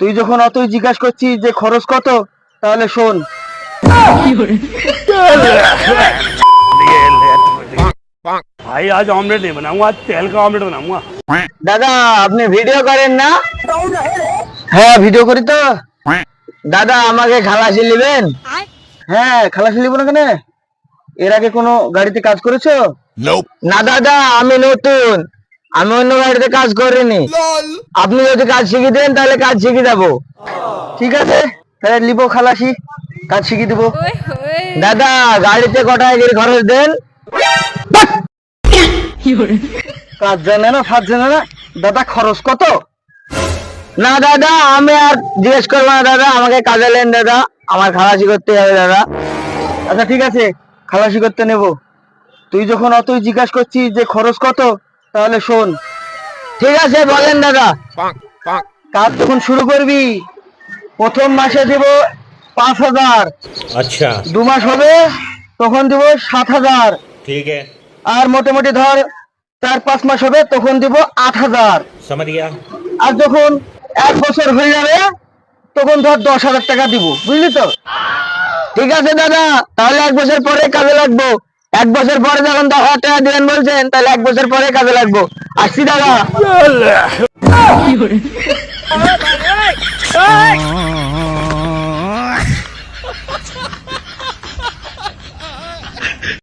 তুই যখন অতই জিজ্ঞাসা করছিস যে খরচ কত তাহলে শোন। ভাই আজ অমলেট নেই বানাবো অমলেট বানাবো। দাদা আপনি ভিডিও করেন না? হ্যাঁ ভিডিও করি তো। দাদা আমাকে খালাসি নেবেন? হ্যাঁ খালাসি নিব না কেন? এর আগে কোনো গাড়িতে কাজ করেছ? না দাদা আমি নতুন। আমি অন্য গাড়িতে কাজ করিনি। আপনি যদি কাজ শিখিয়ে দেন তাহলে কাজ শিখিয়ে দেবো। ঠিক আছে? তাহলে নিবো খালাসি কাজ শিখিয়ে দেবো। দাদা গাড়িতে কটায় করে খরচ দেন? কাজ জানে না ফাজ জানে না? দাদা খরচ কত? না দাদা আমি আর জিজ্ঞেস করব না দাদা আমাকে কাজে লেন দাদা। আমার খালাসি করতে হবে দাদা। আচ্ছা ঠিক আছে খালাসি করতে নেব। তুই যখন অতই জিজ্ঞাসা করছিস যে খরচ কত তাহলে শোন। ঠিক আছে বলেন দাদা। কাজ যখন শুরু করবি প্রথম মাসে দিব পাঁচ হাজার। আচ্ছা। দু মাস হবে তখন দিব সাত হাজার। ঠিক আর মোটামুটি ধর চার পাঁচ মাস হবে তখন দিব আট হাজার। আর যখন এক বছর হয়ে যাবে তখন ধর দশ হাজার টাকা দিব। বুঝলি তো? ঠিক আছে দাদা তাহলে এক বছর পরে কাজে লাগবো। এক বছর পরে যখন দশ হাজার টাকা দেবেন বলছেন, তাহলে এক বছর পরে কাজে লাগবো। আসছি দাদা।